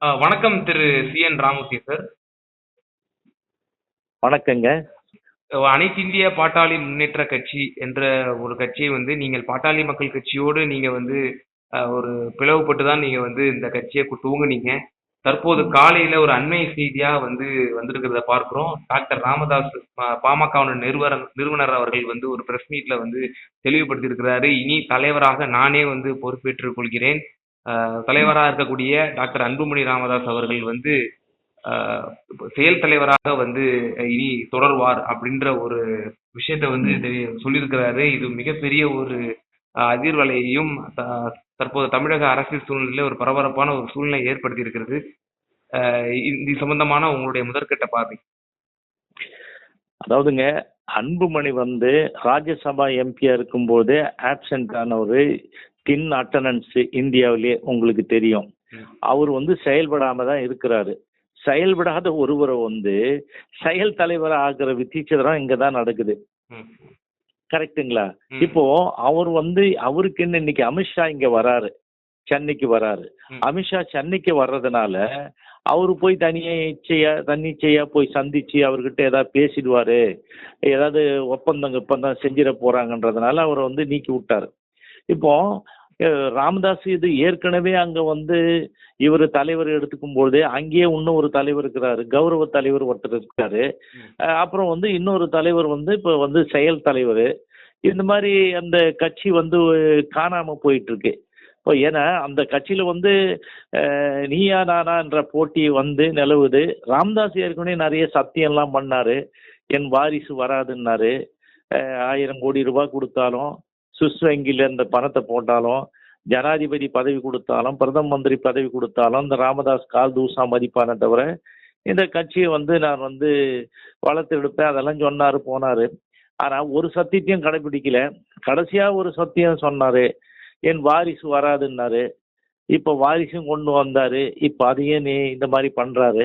வணக்கம் திரு C N Ramurthy sir. வணக்கங்க. அனைத்து இந்திய பாட்டாளி முன்னேற்ற கட்சி என்ற ஒரு கட்சியை வந்து நீங்கள் பாட்டாளி மக்கள் கட்சியோடு நீங்க வந்து ஒரு பிளவுபட்டு தான் நீங்க வந்து இந்த கட்சியை துவங்குனீங்க. தற்போது காலையில ஒரு அண்மை செய்தியா வந்து வந்திருக்கிறத பார்க்கிறோம். டாக்டர் ராமதாஸ் பா- பாமகவோட நிறுவனர் நிறுவனர் அவர்கள் வந்து ஒரு பிரஸ் மீட்ல வந்து தெளிவுபடுத்தி இருக்கிறாரு இனி தலைவராக நானே வந்து பொறுப்பேற்றுக் கொள்கிறேன் தலைவராக இருக்கக்கூடிய டாக்டர் அன்புமணி ராமதாஸ் அவர்கள் வந்து செயல் தலைவராக வந்து இனி தொடர்வார் அப்படின்ற ஒரு விஷயத்த வந்து தெரிய- சொல்லியிருக்கிறாரு. இது மிகப்பெரிய ஒரு அதிர்வலையையும் தற்போது தமிழக அரசியல் சூழ்நிலையில ஒரு பரபரப்பான ஒரு சூழ்நிலை ஏற்படுத்தி இருக்கிறது இது சம்பந்தமான உங்களுடைய முதற்கட்ட பார்வை. அதாவதுங்க அன்புமணி வந்து ராஜ்யசபா எம்பியா இருக்கும்போது ஆப்சென்ட் ஆன டின் அட்டனன்ஸ் இந்தியாவிலே உங்களுக்கு தெரியும். அவர் வந்து செயல்படாம தான் இருக்கிறாரு. செயல்படாத ஒருவரை வந்து செயல் தலைவர் ஆகிற வித்திச்சதரம் இங்க தான் நடக்குது. ம். இப்போ அவர் வந்து அவருக்கு என்ன இன்னைக்கு அமித்ஷா இங்க வராரு. சென்னைக்கு வராரு. அமித்ஷா சென்னைக்கு வர்றதுனால அவரு போய் தனிச்சையா தன்னிச்சையா போய் சந்திச்சு அவர்கிட்ட ஏதாவது பேசிடுவாரு. ஏதாவது ஒப்பந்தம் ஒப்பந்தம் செஞ்சிட போறாங்கன்றதுனால அவரை வந்து நீக்கி விட்டாரு. இப்போ ராமதாஸ் இது ஏற்கனவே அங்க வந்து இவர் தலைவர் எடுத்துக்கும் பொழுதே அங்கேயே இன்னும் ஒரு தலைவர் இருக்கிறாரு. கௌரவ தலைவர் ஒருத்தர் இருக்காரு. அப்புறம் வந்து இன்னொரு தலைவர் வந்து இப்போ வந்து செயல் தலைவர். இந்த மாதிரி அந்த கட்சி வந்து காணாம போயிட்டு இருக்கு இப்போ ஏன்னா அந்த கட்சியில வந்து நீயா நானான்ற போட்டி வந்து நிலவுது. ராமதாஸ் ஏற்கனவே நிறைய சத்தியம்லாம் பண்ணாரு. என் வாரிசு வராதுன்னாரு. ஆயிரம் கோடி ரூபாய் கொடுத்தாலும் சுவிஸ் வங்கியில் இந்த பணத்தை போட்டாலும் ஜனாதிபதி பதவி கொடுத்தாலும் பிரதம மந்திரி பதவி கொடுத்தாலும் இந்த ராமதாஸ் கால் தூசா மதிப்பானே தவிர இந்த கட்சியை வந்து நான் வந்து வளர்த்து எடுப்பேன் அதெல்லாம் சொன்னார் போனார். ஆனால் ஒரு சத்தியத்தையும் கடைபிடிக்கல கடைசியாக ஒரு சத்தியம் சொன்னார் என் வாரிசு வராதுன்னாரு. இப்போ வாரிசும் கொண்டு வந்தார். இப்போ அதையே நீ இந்த மாதிரி பண்ணுறாரு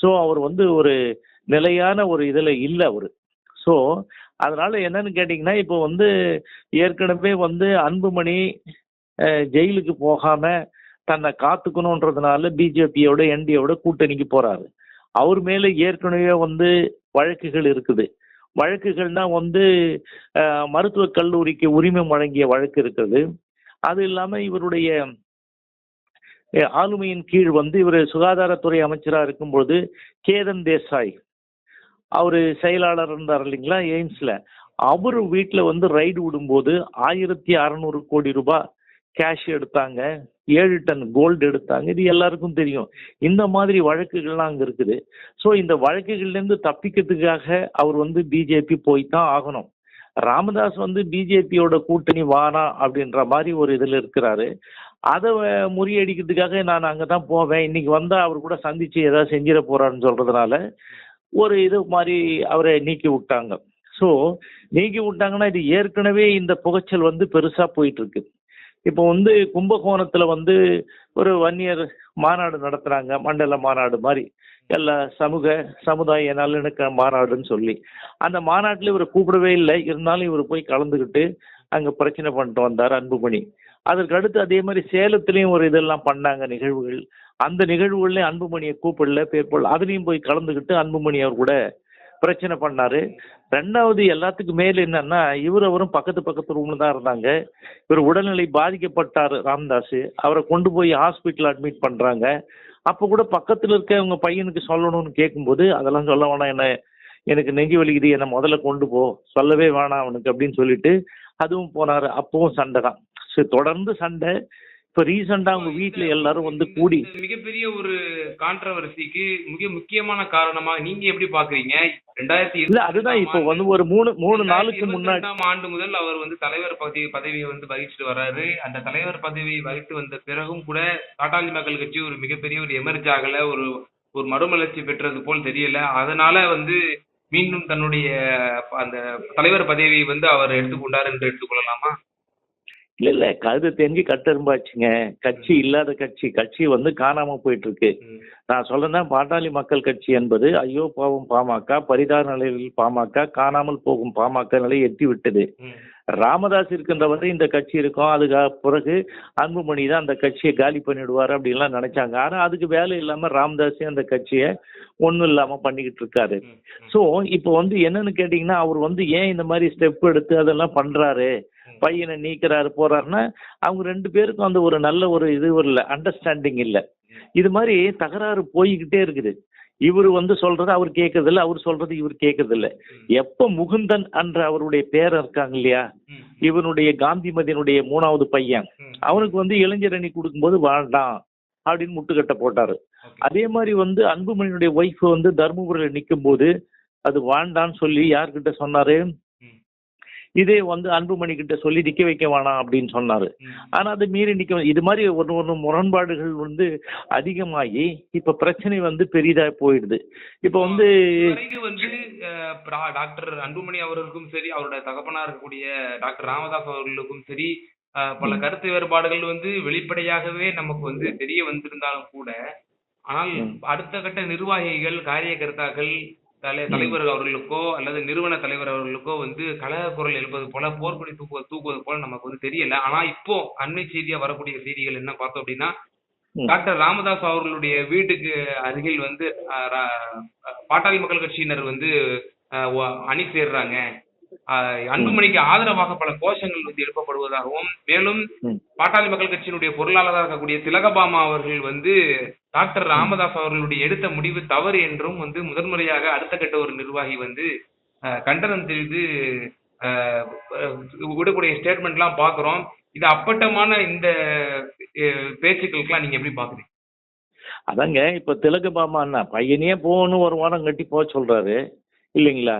ஸோ அவர் வந்து ஒரு நிலையான ஒரு இதில் இல்லை அவர். ஸோ அதனால என்னன்னு கேட்டிங்கன்னா இப்போ வந்து ஏற்கனவே வந்து அன்புமணி ஜெயிலுக்கு போகாம தன்னை காத்துக்கணுன்றதுனால பிஜேபியோட என்டிஏவோட கூட்டணிக்கு போறாரு. அவர் மேல ஏற்கனவே வந்து வழக்குகள் இருக்குது. வழக்குகள்னா வந்து மருத்துவக் கல்லூரிக்கு உரிமம் வழங்கிய வழக்கு இருக்குது. அது இல்லாம இவருடைய ஆளுமையின் கீழ் வந்து இவர் சுகாதாரத்துறை அமைச்சராக இருக்கும்பொழுது கேதன் தேசாய் அவரு செயலாளர் இருந்தார் இல்லைங்களா எய்ம்ஸ்ல. அவர் வீட்டில் வந்து ரைடு விடும்போது ஆயிரத்தி அறநூறு கோடி ரூபாய் கேஷ் எடுத்தாங்க. ஏழு டன் கோல்டு எடுத்தாங்க. இது எல்லாருக்கும் தெரியும். இந்த மாதிரி வழக்குகள்லாம் அங்கே இருக்குது. ஸோ இந்த வழக்குகள்லேருந்து தப்பிக்கிறதுக்காக அவர் வந்து பிஜேபி போய் தான் ஆகணும். ராமதாஸ் வந்து பிஜேபியோட கூட்டணி வானா அப்படின்ற மாதிரி ஒரு இதில் இருக்கிறாரு. அதை முறியடிக்கிறதுக்காக நான் அங்கே தான் போவேன். இன்னைக்கு வந்தால் அவர் கூட சந்திச்சு ஏதாவது செஞ்சிட போறாருன்னு சொல்றதுனால ஒரு இது மாதிரி அவரை நீக்கி விட்டாங்க. ஸோ நீக்கி விட்டாங்கன்னா இது ஏற்கனவே இந்த புகைச்சல் வந்து பெருசாக போயிட்டு இருக்கு இப்போ வந்து கும்பகோணத்தில் வந்து ஒரு வன்னியர் மாநாடு நடத்துகிறாங்க மண்டல மாநாடு மாதிரி. எல்லா சமூக சமுதாய நல்லிணக்க மாநாடுன்னு சொல்லி. அந்த மாநாட்டில் இவரை கூப்பிடவே இல்லை. இருந்தாலும் இவர் போய் கலந்துக்கிட்டு அங்கே பிரச்சனை பண்ணிட்டு வந்தார் அன்புமணி. அதற்கு அடுத்து அதே மாதிரி சேலத்துலேயும் ஒரு இதெல்லாம் பண்ணாங்க நிகழ்வுகள். அந்த நிகழ்வுகள்ல அன்புமணியை கூப்பிடல பேர்போல் அதுலயும் போய் கலந்துக்கிட்டு அன்புமணி அவர் கூட பிரச்சனை பண்ணாரு. ரெண்டாவது எல்லாத்துக்கும் மேல என்னன்னா இவர் அவரும் பக்கத்து பக்கத்து ரூம்ல தான் இருந்தாங்க. இவர் உடல்நிலை பாதிக்கப்பட்டாரு ராம்தாஸ் அவரை கொண்டு போய் ஹாஸ்பிட்டல் அட்மிட் பண்றாங்க. அப்ப கூட பக்கத்துல இருக்க உங்க பையனுக்கு சொல்லணும்னு கேட்கும்போது அதெல்லாம் சொல்ல வேணாம் என்ன எனக்கு நெஞ்சு வலிக்குது என்னை முதல்ல கொண்டு போ சொல்லவே வேணாம் அவனுக்கு அப்படின்னு சொல்லிட்டு அதுவும் போனாரு. அப்பவும் சண்டை தான். சரி, தொடர்ந்து சண்டை. இப்ப ரீசெண்டா அவங்க வீட்டுல எல்லாரும் வந்து கூடி மிகப்பெரிய ஒரு கான்ட்ரவர்சிக்கு மிக முக்கியமான காரணமா நீங்க எப்படி பாக்குறீங்க? ரெண்டாயிரத்தி இல்ல அதுதான் இப்போ வந்து ஒரு மூணு மூணு நாளுக்கு முன்னாடி ஆண்டு முதல் அவர் வந்து தலைவர் பதவி பதவியை வந்து வகிச்சுட்டு வர்றாரு அந்த தலைவர் பதவியை வகித்து வந்த பிறகும் கூட பாட்டாளி மக்கள் கட்சி ஒரு மிகப்பெரிய ஒரு எமர்ஜ் ஆகல. ஒரு ஒரு மறுமலர்ச்சி பெற்றது போல் தெரியல. அதனால வந்து மீண்டும் தன்னுடைய அந்த தலைவர் பதவியை வந்து அவர் எடுத்துக்கொண்டார் என்று எடுத்துக்கொள்ளலாமா? இல்ல இல்ல கழுது தெரிஞ்சு கட்டெரும்பாச்சுங்க கட்சி இல்லாத கட்சி. கட்சி வந்து காணாம போயிட்டு இருக்கு. நான் சொல்றேன்னா பாட்டாளி மக்கள் கட்சி என்பது ஐயோ பாவம் பாமக பரிதார நிலையில் பாமக காணாமல் போகும் பாமக நிலையை எட்டி விட்டது. ராமதாஸ் இருக்கின்ற வரை இந்த கட்சி இருக்கும். அதுக்கு பிறகு அன்புமணி தான் அந்த கட்சியை காலி பண்ணிடுவார் அப்படின்லாம் நினைச்சாங்க. ஆனா அதுக்கு வேலை இல்லாம ராமதாஸே அந்த கட்சியை ஒன்றும் இல்லாம பண்ணிக்கிட்டு இருக்காரு. ஸோ இப்போ வந்து என்னன்னு கேட்டிங்கன்னா அவர் வந்து ஏன் இந்த மாதிரி ஸ்டெப் எடுத்து அதெல்லாம் பண்றாரு? பையனை நீக்கிறாரு போறாருன்னா அவங்க ரெண்டு பேருக்கும் அந்த ஒரு நல்ல ஒரு இது இல்லை அண்டர்ஸ்டாண்டிங் இல்லை. இது மாதிரி தகராறு போய்கிட்டே இருக்குது. இவர் வந்து சொல்றது அவர் கேட்கறது இல்ல அவர் சொல்றது இவர் கேட்கறது இல்ல எப்ப முகுந்தன் என்ற அவருடைய பேரன் இருக்காங்க இல்லையா? இவனுடைய காந்திமதியினுடைய மூணாவது பையன். அவனுக்கு வந்து இளைஞர் அணி கொடுக்கும்போது வேண்டாம் அப்படின்னு முட்டுக்கட்டை போட்டாரு. அதே மாதிரி வந்து அன்புமணியுடைய ஒய்ஃப் வந்து தருமபுரியில் நிற்கும் போது அது வேண்டான்னு சொல்லி யார்கிட்ட சொன்னாரு? இதே வந்து அன்புமணி கிட்ட சொல்லி நிக்க வைக்க வேணாம் அப்படின்னு சொன்னாரு. ஆனா அது மீறி நிக்க இது மாதிரி ஒன்று ஒன்று முரண்பாடுகள் வந்து அதிகமாகி இப்ப பிரச்சனை வந்து பெரிதா போயிடுது இப்ப வந்து வந்து டாக்டர் அன்புமணி அவர்களுக்கும் சரி அவருடைய தகப்பனா இருக்கக்கூடிய டாக்டர் ராமதாஸ் அவர்களுக்கும் சரி பல கருத்து வேறுபாடுகள் வந்து வெளிப்படையாகவே நமக்கு வந்து தெரிய வந்திருந்தாலும் கூட ஆனால். அடுத்த கட்ட நிர்வாகிகள் காரியகர்த்தாக்கள் தலை தலைவர் அவர்களுக்கோ அல்லது நிறுவன தலைவர் அவர்களுக்கோ வந்து கலக குரல் எழுப்பது போல போர்க்கொடி தூக்குவது தூக்குவது போல நமக்கு வந்து தெரியல. ஆனா இப்போ அண்மை செய்தியா வரக்கூடிய செய்திகள் என்ன பார்த்தோம் அப்படின்னா. டாக்டர் ராமதாஸ் அவர்களுடைய வீட்டுக்கு அருகில் வந்து பாட்டாளி மக்கள் கட்சியினர் வந்து அணி சேர்றாங்க. அன்புமணிக்கு ஆதரவாக பல கோஷங்கள் வந்து எழுப்பப்படுவதாகவும் மேலும். பாட்டாளி மக்கள் கட்சியினுடைய பொருளாளராக இருக்கக்கூடிய திலகபாமா அவர்கள் வந்து டாக்டர் ராமதாஸ் அவர்களுடைய எடுத்த முடிவு தவறு என்றும் வந்து முதன்முறையாக அடுத்த கட்ட ஒரு நிர்வாகி வந்து கண்டனம் தெரிவித்து விடக்கூடிய ஸ்டேட்மெண்ட்லாம் பார்க்குறோம். இது அப்பட்டமான இந்த பேச்சுக்களுக்கெல்லாம் நீங்க எப்படி பாக்குறீங்க அதாங்க இப்ப திலகபாமா அண்ணா பையனே போகணும் ஒரு வாரம் கட்டி போக சொல்றாரு. இல்லைங்களா?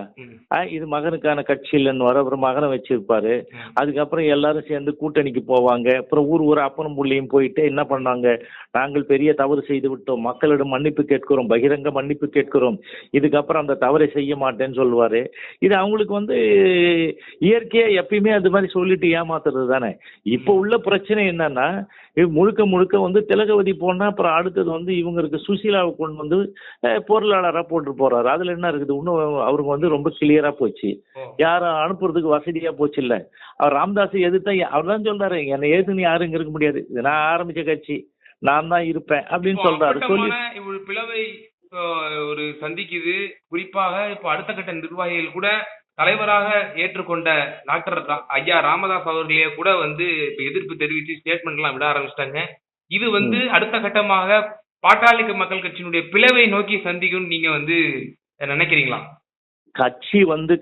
இது மகனுக்கான கட்சி இல்லைன்னு வர அப்புறம் மகனை வச்சிருப்பாரு. அதுக்கப்புறம் எல்லாரும் சேர்ந்து கூட்டணிக்கு போவாங்க. அப்புறம் ஊர் ஊர் அப்பனும் புள்ளையும் போயிட்டு என்ன பண்ணாங்க? நாங்கள் பெரிய தவறு செய்து விட்டோம். மக்களிடம் மன்னிப்பு கேட்கிறோம். பகிரங்க மன்னிப்பு கேட்கிறோம். இதுக்கப்புறம் அந்த தவறை செய்ய மாட்டேன்னு சொல்லுவாரு. இது அவங்களுக்கு வந்து இயற்கையா எப்பயுமே அது மாதிரி சொல்லிட்டு ஏமாத்துறது தானே. இப்போ உள்ள பிரச்சனை என்னன்னா முழுக்க முழுக்க வந்து திலகவதி போனா அப்புறம் அடுத்தது வந்து இவங்களுக்கு சுசீலாவை கொண்டு வந்து அஹ், பொருளாளரா போட்டு போறாரு. அதுல என்ன இருக்குது? இன்னும் அவருக்கு வந்து ரொம்ப கிளியரா போச்சு. யாரும் அனுப்புறதுக்கு வசதியா போச்சு இல்ல அவர் ராமதாஸ் எதிர்த்தா அவர் தான் சொல்றாரு என்னை எதிர்த்து நீ யாரும் இங்க இருக்க முடியாது. இது நான் ஆரம்பிச்ச கட்சி. நான் தான் இருப்பேன். அப்படின்னு சொல்றாரு. சொல்லி பிளவை ஒரு சந்திக்குது. குறிப்பாக இப்போ அடுத்த கட்ட நிர்வாகிகள் கூட தலைவராக ஏற்றுக்கொண்ட டாக்டர் ஐயா ராமதாஸ் அவர்களே கூட வந்து இப்ப எதிர்ப்பு தெரிவித்து ஸ்டேட்மெண்ட் எல்லாம் விட ஆரம்பிச்சிட்டாங்க. இது வந்து அடுத்த கட்டமாக பாட்டாளி மக்கள் கட்சியினுடைய பிளவை நோக்கி சந்திக்கும் நீங்க வந்து நினைக்கிறீங்களா? கட்சி வந்து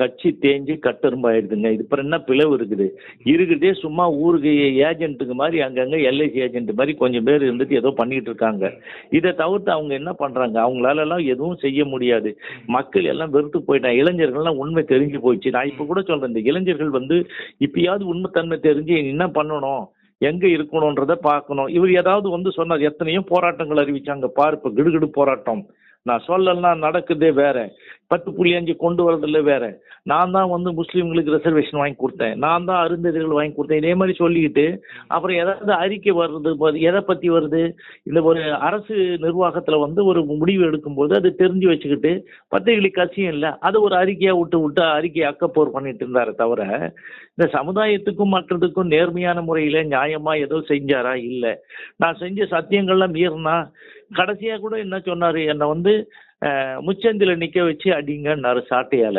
கட்சி தேஞ்சு கட்டெரும்பாயிடுதுங்க இது அப்புறம் என்ன பிளவு இருக்குது? இருக்கிறதே சும்மா ஊருக்கு ஏஜென்ட்டுக்கு மாதிரி அங்கங்க எல்ஐசி ஏஜென்ட் மாதிரி கொஞ்சம் பேர் இருந்துட்டு ஏதோ பண்ணிட்டு இருக்காங்க. இதை தவிர்த்து அவங்க என்ன பண்றாங்க? அவங்களால எல்லாம் எதுவும் செய்ய முடியாது. மக்கள் எல்லாம் வெறுத்து போயிட்டாங்க. இளைஞர்கள்லாம் உண்மை தெரிஞ்சு போயிடுச்சு. நான் இப்ப கூட சொல்றேன் இந்த இளைஞர்கள் வந்து இப்பயாவது உண்மைத்தன்மை தெரிஞ்சு என்ன பண்ணணும்? எங்க இருக்கணும்ன்றத பார்க்கணும். இவர் ஏதாவது வந்து சொன்னார் எத்தனையோ போராட்டங்கள் அறிவிச்சாங்க. பாரு இப்போ கிடுகிடு போராட்டம். நான் சொல்லலாம் நடக்குதே வேற. பத்து புள்ளி அஞ்சு கொண்டு வரதில்ல வேற. நான் தான் வந்து முஸ்லீம்களுக்கு ரிசர்வேஷன் வாங்கி கொடுத்தேன். நான் தான் அருந்ததிகள் வாங்கி கொடுத்தேன். இதே மாதிரி சொல்லிக்கிட்டு அப்புறம் ஏதாவது அறிக்கை வருது எதை பத்தி வருது? இந்த ஒரு அரசு நிர்வாகத்துல வந்து ஒரு முடிவு எடுக்கும்போது அது தெரிஞ்சு வச்சுக்கிட்டு பத்திரிகை கட்சியும் இல்லை அதை ஒரு அறிக்கையா விட்டு விட்டு அறிக்கையை அக்கப்போர் பண்ணிட்டு இருந்தாரே தவிர இந்த சமுதாயத்துக்கும் மற்றதுக்கும் நேர்மையான முறையில நியாயமா ஏதோ செஞ்சாரா? இல்லை. நான் செஞ்ச சத்தியங்கள்லாம் மீறினா கடைசியா கூட என்ன சொன்னாரு? என்னை வந்து முச்சந்தில நிக்க வச்சு அடிங்கன்னாரு சாட்டையால.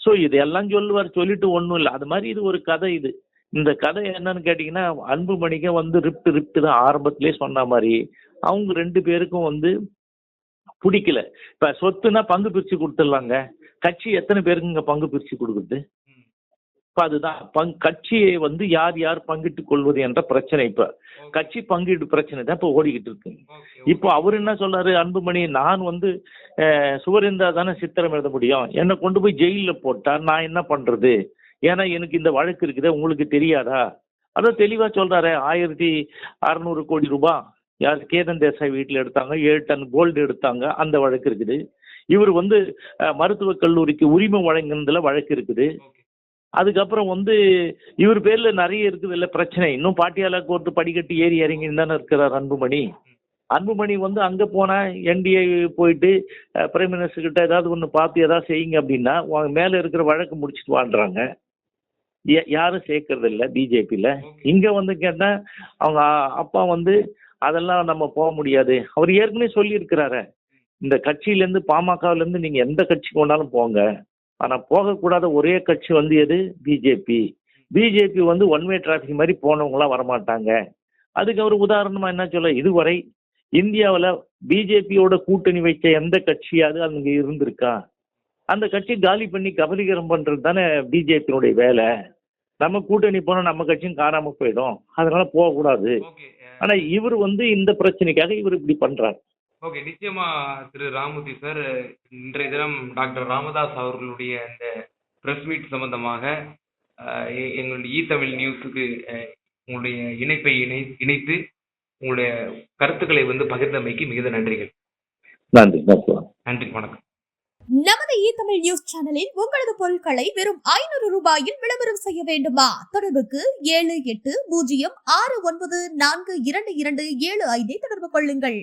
ஸோ இதெல்லாம் சொல்லுவார். சொல்லிட்டு ஒன்றும் இல்லை. அது மாதிரி இது ஒரு கதை இது. இந்த கதை என்னன்னு கேட்டிங்கன்னா அன்புமணிக்கு வந்து ரிப்ட் ரிப்ட் தான் ஆரம்பத்திலே சொன்ன மாதிரி அவங்க ரெண்டு பேருக்கும் வந்து பிடிக்கல. இப்ப சொத்துனா பங்கு பிரிச்சு கொடுத்துடலாங்க. கட்சி எத்தனை பேருக்குங்க பங்கு பிரிச்சு கொடுக்குறது? இப்ப அதுதான். பங் கட்சியை வந்து யார் யார் பங்கிட்டு கொள்வது என்ற பிரச்சனை இப்ப. கட்சி பங்கீடு பிரச்சனை தான் இப்ப ஓடிக்கிட்டு இருக்கு. இப்போ அவர் என்ன சொல்றாரு? அன்புமணி நான் வந்து அஹ், சுவர் இருந்தா தானே சித்திரம் எழுத முடியும். என்னை கொண்டு போய் ஜெயில்ல போட்டா நான் என்ன பண்றது? ஏன்னா எனக்கு இந்த வழக்கு இருக்குது. உங்களுக்கு தெரியாதா? அதான் தெளிவா சொல்றாரு. ஆயிரத்தி அறநூறு கோடி ரூபாய் யார் கேதன் தேசாய் வீட்டில் எடுத்தாங்க. ஏழு டன் கோல்டு எடுத்தாங்க. அந்த வழக்கு இருக்குது. இவர் வந்து மருத்துவக் கல்லூரிக்கு உரிமை வழங்குனதுல வழக்கு இருக்குது. அதுக்கப்புறம் வந்து இவர் பேர்ல நிறைய இருக்குது இல்ல பிரச்சனை. இன்னும் பாட்டியாலா கோர்ட்டு படிக்கட்டு ஏறி இறங்கின்னு தானே இருக்கிறார் அன்புமணி. அன்புமணி வந்து அங்க போனா என்டிஏ போயிட்டு பிரைம் மினிஸ்டர் கிட்ட ஏதாவது ஒன்று பார்த்து ஏதாவது செய்யுங்க அப்படின்னா உங்க மேல இருக்கிற வழக்கு முடிச்சுட்டு வாழ்றாங்க யாரும் சேர்க்கறது இல்லை பிஜேபியில. இங்க வந்து கேட்டா அவங்க அப்பா வந்து அதெல்லாம் நம்ம போக முடியாது. அவர் ஏற்கனவே சொல்லியிருக்கிறாரு. இந்த கட்சியிலேருந்து இருந்து நீங்கள் இருந்து நீங்க எந்த கட்சிக்கு வேணாலும் போங்க. ஆனா போகக்கூடாத ஒரே கட்சி வந்து எது? பிஜேபி பிஜேபி வந்து ஒன் வே டிராஃபிக் மாதிரி போனவங்களாம் வரமாட்டாங்க. அதுக்கு அவர் உதாரணமா என்ன சொல்ல இதுவரை இந்தியாவுல பிஜேபியோட கூட்டணி வைக்க எந்த கட்சியாவது அங்க இருந்திருக்கா? அந்த கட்சி காலி பண்ணி கபலீகரம் பண்றது தானே பிஜேபியினுடைய வேலை. நம்ம கூட்டணி போனா நம்ம கட்சியும் காணாம போயிடும். அதனால போகக்கூடாது. ஓகே ஆனா இவர் வந்து இந்த பிரச்சனைக்காக இவர் இப்படி பண்றாரு. ஓகே நிச்சயமா திரு ராமூர்த்தி சார் இன்றைய தினம் டாக்டர் ராமதாஸ் அவர்களுடைய இந்த பிரஸ் மீட் சம்பந்தமாக அஹ், எ- எங்களுடைய இ தமிழ் நியூஸுக்கு அஹ், உங்களுடைய இணைப்பை இணை இணைத்து உங்களுடைய கருத்துக்களை வந்து பகிர்ந்தமைக்கு மிகுந்த நன்றிகள். நன்றி நன்றி. நன்றி வணக்கம். நமது இ தமிழ் நியூஸ் சேனலில் உங்களது பொருட்களை வெறும் ஐநூறு ரூபாயில் விளம்பரம் செய்ய வேண்டுமா? தொடர்புக்கு ஏழு எட்டு பூஜ்ஜியம் ஆறு ஒன்பது நான்கு இரண்டு இரண்டு ஏழு ஐந்தை தொடர்பு கொள்ளுங்கள்.